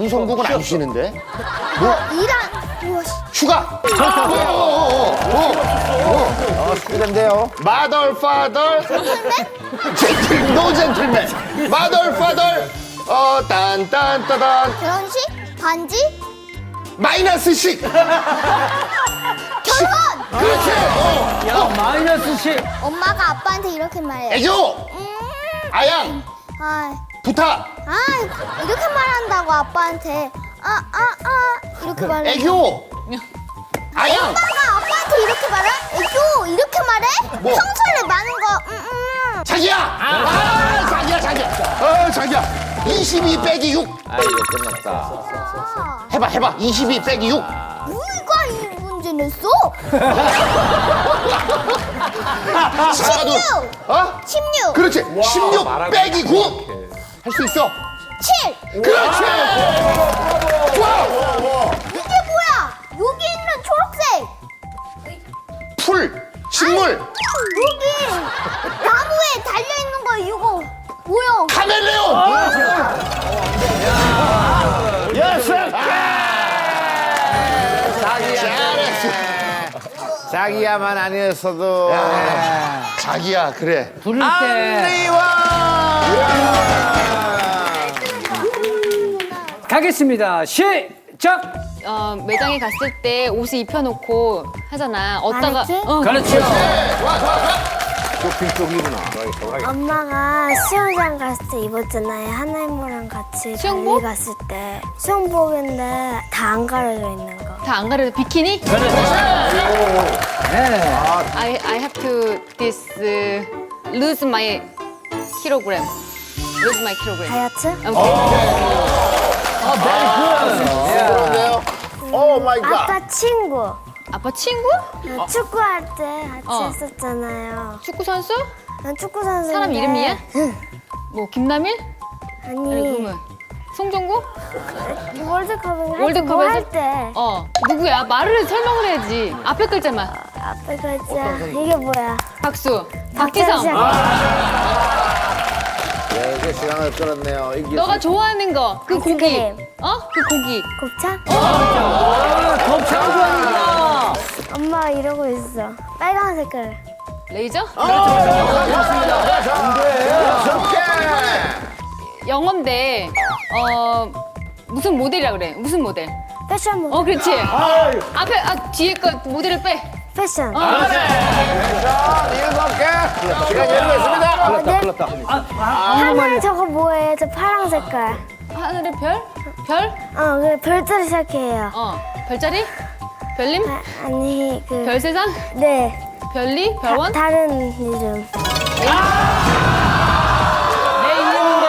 방송국은 안 쉬는데? 이란 우와 씨. 휴가! 어, 숙제인데요. 마덜, 파덜, 젠틀, 노 젠틀맨. 마덜, 파덜, 어, 딴, 딴, 따단. 결혼식 반지 마이너스 식! 결혼 그렇지! 어, 야 마이너스 10. 엄마가 아빠한테 이렇게 말해 애교! 아양! 아, 부탁! 아 이렇게 말한다고 아빠한테 아 아 아 이렇게 말해 애교! 아양! 엄마가 아빠한테 이렇게 말해 애교 이렇게 말해 뭐? 평소에 많은 거 음, 음. 자기야! 아, 자기야, 자기야! 어, 자기야! 22 빼기 6! 아 이거 끝났다. 아, 해봐, 해봐. 22 빼기 6. 누가 이 문제 냈어 16! 16 어? 16 그렇지. 16 말하고 빼기 9. 할 수 있어. 7 그렇지. 좋아. 이게 뭐야 여기 있는 초록색 풀, 식물, 여기 나무에 달려 있는 거 이거 뭐야 카멜레온. 여섯 개. 잘했어. 자기야만 아니었어도 자기야, 그래. 부를 때 가겠습니다. 시작. 어, 매장에 갔을 때 옷을 입혀놓고 하잖아. 어디다가 말했지? 어, 그렇죠. 쇼핑 쪽이구나. 엄마가 수영장 갔을 때 입었잖아요. 하나이모랑 같이 수영복? 달리 갔을 때 수영복인데 다 안 가려져 있는 거. 다 안 가려도 비키니? 네. I I have to this uh, lose my kilogram. lose my kilogram. 다이어트? 그런데요. 오 마이 갓. 아빠 친구. 아빠 친구? 축구할 때 같이 어. 했었잖아요. 축구 선수? 난 축구 선수. 사람 이름이야? 뭐 김남일? 아니 아니 그러면 송정구? 월드컵인가? 월드컵에서? 뭐할 때. 어 누구야? 말을 해, 설명을 해야지. 앞에 글자만. 앞에 글자 이게 뭐야? 박수. 박재성. 박지성. 네, 이게 시간을 끌었네요. 이게 너가 좋아하는 거. 그 고기. 아이스크림. 어? 그 고기. 곱창? 아, 곱창 좋아하는구나. 엄마 이러고 있어. 빨간 색깔. 레이저? 여섯 개. 영어인데 어 무슨 모델이라 그래? 무슨 모델? 패션 모델. 어 그렇지. 앞에 아 뒤에 거 모델을 빼. 패션. 일곱 개. 있습니다. 네. 아, 하늘 저거 뭐예요? 저 파란 색깔. 하늘의 별? 별? 어, 그 별자리 시작해요. 어 별자리? 별님? 아, 아니 그 별세상? 네. 별리? 다, 별원? 다 른 이름. 내 이름은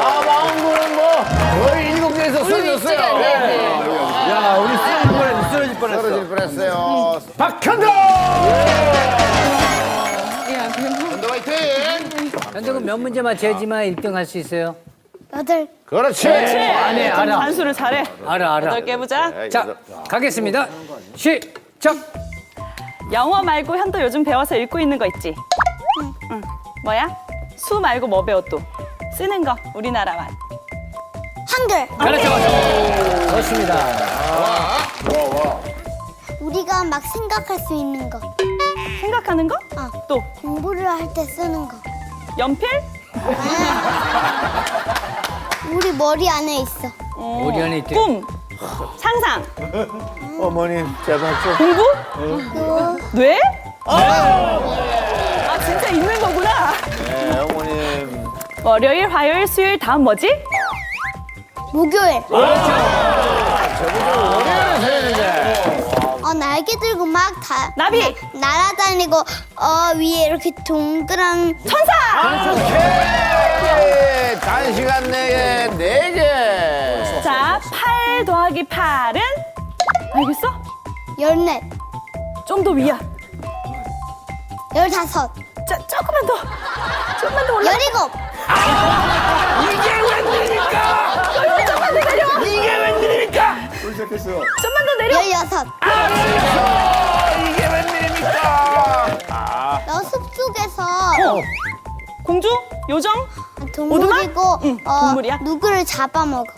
아 마음고는 뭐 거의 일곱 개에서 쓰러졌어요. 네, 네. 야, 우리 뻔했어. 떨어질 뻔했어요. 박현도. 야, 그럼 현도 화이팅. 현덕은 몇 문제만 재지만 1등 할 수 있어요. 여덟 그렇지. 아네, 알아. 단수를 잘해. 알아, 알아. 여덟 개 해보자. 자, 가겠습니다. 시작. 영어 말고 현도 요즘 배워서 읽고 있는 거 있지? 응. 뭐야? 수 말고 뭐 배워 또? 쓰는 거 우리나라만. 한글 그렇죠. 좋습니다. 우리가 막 생각할 수 있는 거 생각하는 거? 어. 또 공부를 할 때 쓰는 거 연필? 우리 머리 안에 있어 우리 안에 있대. 꿈. 상상. 어머님 제발 좀. 공부? 그거 뇌? 아 진짜 있는 거구나. 네, 어머님. 월요일, 화요일, 수요일 다음 뭐지? 목요일 어 날개 들고 막 다 나비. 날아다니고 어 위에 이렇게 동그란 천사. 오케이. 단시간 내에 네 개. 자, 8 더하기 8은 알겠어? 열넷 좀 더 위야. 열다섯 자, 조금만 더. 조금만 더 올라. 열일곱 좀만 더 내려. 열여섯 이게 웬일입니까? 여섯 숲속에서 어. 공주? 요정? 동물이고 응, 어, 동물이야? 누구를 잡아먹어.